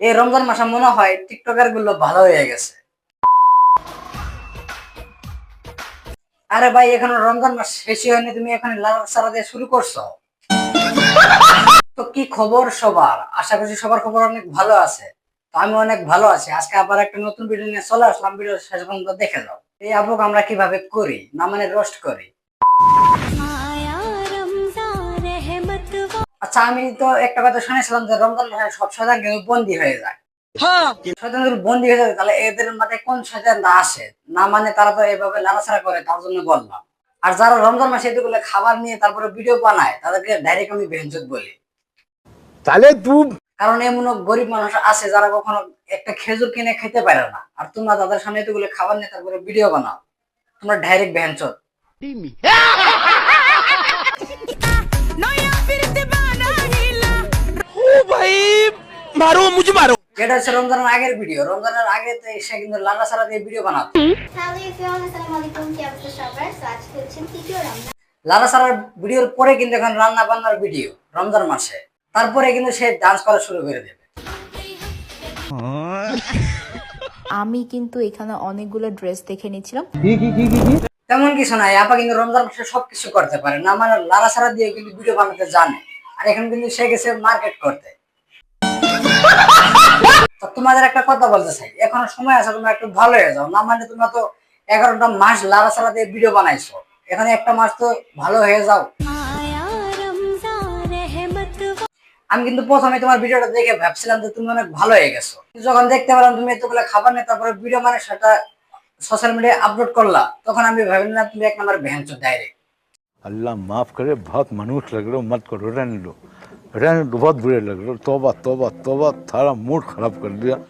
এই রমজান মাসে মনে হয় টিকটকারগুলো ভালো হয়ে গেছে। আরে ভাই, এখন রমজান মাস শেষই হয়নি, তুমি এখন সারা দিয়ে শুরু করছ। তো কি খবর সবার? আশা করছি সবার খবর অনেক ভালো আছে। তো আমি অনেক ভালো আছি। আজকে আবার একটা নতুন ভিডিও নিয়ে চলে আসলাম ভিডিও শেষ পর্যন্ত দেখে যাও এই আপুক আমরা কীভাবে করি, না মানে রোস্ট করি? আচ্ছা আমি তো একটা কথা শুনেছিলাম যে রমজান মাসে সব শয়তান কিন্তু বন্দি হয়ে যায়। শয়তান যদি বন্দি হয়ে যায় তাহলে এদের মাথায় কোন শয়তান না আসে? না মানে তারা তো এভাবে নাড়াচাড়া করে তার জন্য বললাম আর যারা রমজান মাসে এগুলো খাবার নিয়ে তারপরে ভিডিও বানায় তাদেরকে ডাইরেক্ট আমি ভেঞ্জত বলি। তাহলে তুই কারণ এমন গরিব মানুষ আছে যারা কখনো একটা খেজুর কিনে খেতে পারে না। আর তোমরা তাদের সামনে এতগুলো খাবার নিয়ে তারপরে ভিডিও বানাও। তোমরা ডাইরেক্ট ভেঞ্চত মারো মুঝে মারো। এটা হচ্ছে রমজানের আগের ভিডিও। রমজানের আগে তো সে কিন্তু লালা সারা দিয়ে ভিডিও বানাতো। হ্যালো এভরিওয়ান আসসালামু আলাইকুম কি অবস্থা সবার? আজকে হচ্ছে তৃতীয় রমজান। লালা সারার ভিডিওর পরে কিন্তু এখন রান্না বান্নার ভিডিও রমজান মাসে। তারপরে কিন্তু সে ডান্স করা শুরু করে দেবে। আমি কিন্তু এখানে অনেকগুলো ড্রেস দেখে নিচ্ছিলাম তেমন কিছু নাই। আপা কিন্তু রমজান মাসে সবকিছু করতে পারে না। মানে লালা সারা দিয়ে কিন্তু ভিডিও বানাতে জানে। আর এখন কিন্তু সে গেছে মার্কেট করতে। তোমাদের একটা কথা বলতে চাই। এখন সময় আছে তোমরা একটু ভালো হয়ে যাও। না মানে তোমরা তো এগারোটা মাস লাড়া সারা দিয়ে ভিডিও বানাইছো। এখানে একটা মাস তো ভালো হয়ে যাও। আমি কিন্তু প্রথমে তোমার ভিডিওটা দেখে ভাবছিলাম যে তুমি অনেক ভালো হয়ে গেছো। যখন দেখতে পেলাম তুমি এতগুলো খাবার নেই তারপরে ভিডিও মানে সেটা সোশ্যাল মিডিয়ায় আপলোড করলা তখন আমি ভাবলাম তুমি এক নাম্বার ভ্যানচো ডাইরেক্ট আল্লাহ মাফ করে বহুত মানুষ লাগল মত করো রানলো रहने बहुत बुरे लग रहे तोबा तोबा तोबा थारा मूड खराब कर दिया।